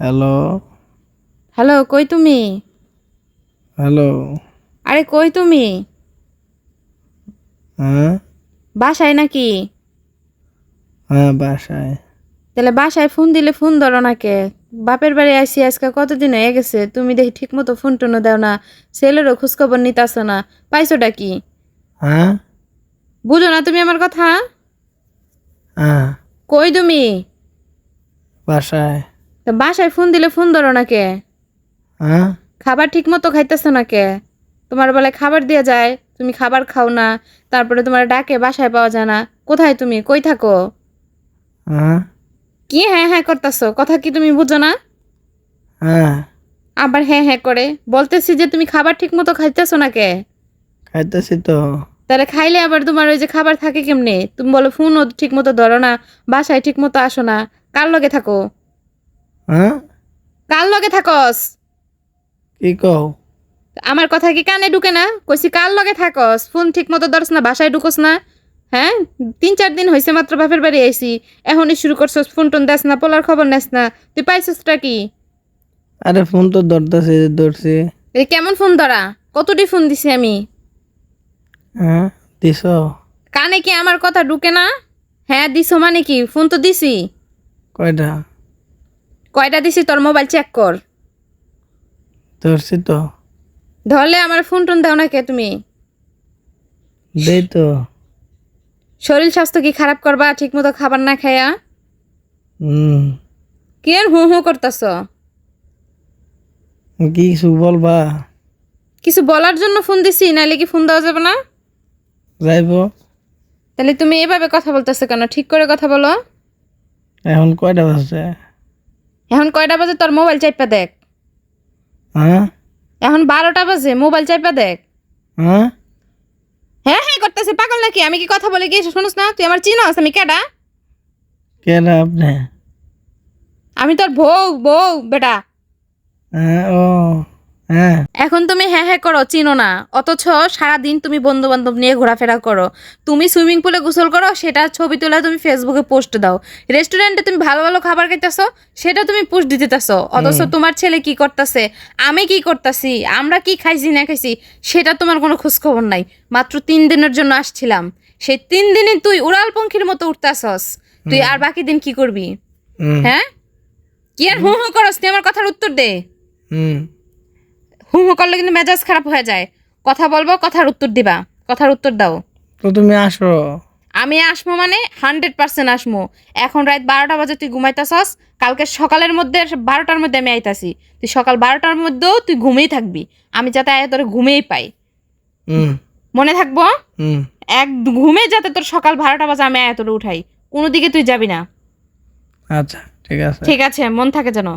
Hello? Hello কই তুমি? Hello? আরে কই তুমি? হ্যাঁ? বাসায় নাকি? হ্যাঁ বাসায়। তাহলে বাসায় ফোন দিলে ফোন ধরো না কে বাপের বাড়ি আসি আজকে কতদিন হয়ে গেছে? তুমি দেখি ঠিক মতো ফোন টোনও দাও না। ছেলেরও খোঁজখবর নিতাছো না। পাইছোটা কি? হ্যাঁ? বুঝো না তুমি আমার কথা? হ্যাঁ। কই তুমি? বাসায়। তা বাসায় ফোন দিলে ফোন ধরো না কে? হ্যাঁ? খাবার ঠিক মতো খাইতেছো না কে? তোমার বলে খাবার দিয়ে যায় তুমি খাবার খাও না তারপরে তোমার ডাকে বাসায় পাওয়া যায় না। কোথায় তুমি? কই থাকো? হ্যাঁ? কি হ্যাঁ হ্যাঁ করতেছো? কথা কি তুমি বুঝো না? হ্যাঁ। আবার হ্যাঁ হ্যাঁ করে। বলতেছি যে তুমি খাবার ঠিক মতো খাইতেছো না কে? খাইতেছি তো। তাহলে খাইলে আবার তোমার ওই যে খাবার থাকে কেমনে? তুমি বলো ফোনও ঠিক মতো ধরো না বাসায় ঠিক মতো আসো না। কার লগে থাকো? হ্যাঁ? কার লগে থাকস। কি কও? আমার কথা কি কানে ঢুকে না? কইছি কার লগে থাকস ফোন ঠিক মতো ধরস না বাসায় ঢুকস না। হ্যাঁ? তিন চার দিন হয়েছে মাত্র বাপের বাড়ি আইসি এখনই শুরু করছস ফোন টোন দেস না পোলার খবর নেস না। তুই পাইছসটা কি? আরে ফোন তো ধরতেছি ধরছি। এই কেমন ফোন ধরা? কতটি ফোন দিছি আমি? হ্যাঁ দিছ। কানে কি আমার কথা ঢুকে না? হ্যাঁ দিছো মানে কি? ফোন তো দিছি। কয়টা? কয়টা দিছি তোর মোবাইল চেক কর। ধরছি তো। ধরলে আমার ফোন টোন দাও না কে তুমি? দেই তো। শরীর স্বাস্থ্য কি খারাপ করবা ঠিক মতো খাবার না খায়া? হুম। কি আর হু হু করতেছ? কি কিছু বলবা? কিছু বলার জন্য ফোন দিছি নাইলে কি ফোন দেওয়া যাবে না? যাইব। তাহলে তুমি এভাবে কথা বলতেছো কেন? ঠিক করে কথা বলো। এখন কয়টা বাজছে? এখন কয়টা বাজে তোর মোবাইল চাইপা দেখ? হ্যাঁ? এখন বারোটা বাজে মোবাইল চাইপা দেখ। হ্যাঁ? হ্যাঁ হ্যাঁ করতেছে পাগল নাকি? আমি কি কথা বলে গিয়ে শুনুস না? তুই আমার চিনস? আমি কেডা? কেডা আপনি? আমি তোর বউ বউ বেটা। হ্যাঁ ও। হ্যাঁ। এখন তুমি হ্যাঁ হ্যাঁ করো চিনো না। অথচ সারাদিন তুমি বন্ধু বান্ধব নিয়ে ঘোরাফেরা করো। তুমি সুইমিং পুলে গোসল করো সেটা ছবি তুলে তুমি ফেসবুকে পোস্ট দাও। রেস্টুরেন্টে তুমি ভালো ভালো খাবার খাইতেছো সেটা তুমি পোস্ট দিতেছো অথচ তোমার ছেলে কি করতেছে আমি কি করতেছি আমরা কি খাইছি না খাইছি সেটা তোমার কোনো খোঁজ খবর নাই। মাত্র তিন দিনের জন্য আসছিলাম। সেই তিন দিনে তুই উড়াল পঙ্খির মতো উঠতাছস। তুই আর বাকি দিন কি করবি? হ্যাঁ? কি আর হু হু করস? তুই আমার কথার উত্তর দে। হুম। হু হু করলে কিন্তু মেজাজ খারাপ হয়ে যায়। কথা বলব কথার উত্তর দিবা। কথার উত্তর দাও। তো তুমি আসো। আমি আসমো মানে হান্ড্রেড পার্সেন্ট আসমো এখন রাত বারোটা বাজে তুই ঘুমাইতেছস? কালকে সকালের মধ্যে বারোটার মধ্যে আমি আইতাছি। তুই সকাল বারোটার মধ্যেও তুই ঘুমিয়েই থাকবি। আমি যাতে আয় তোর ঘুমিয়েই পাই। হুম। মনে থাকব? হুম। এক ঘুমে যাতে তোর সকাল বারোটা বাজে আমি আয় তোর উঠাই। কোনো দিকে তুই যাবি না। আচ্ছা ঠিক আছে। ঠিক আছে মন থাকে যেন।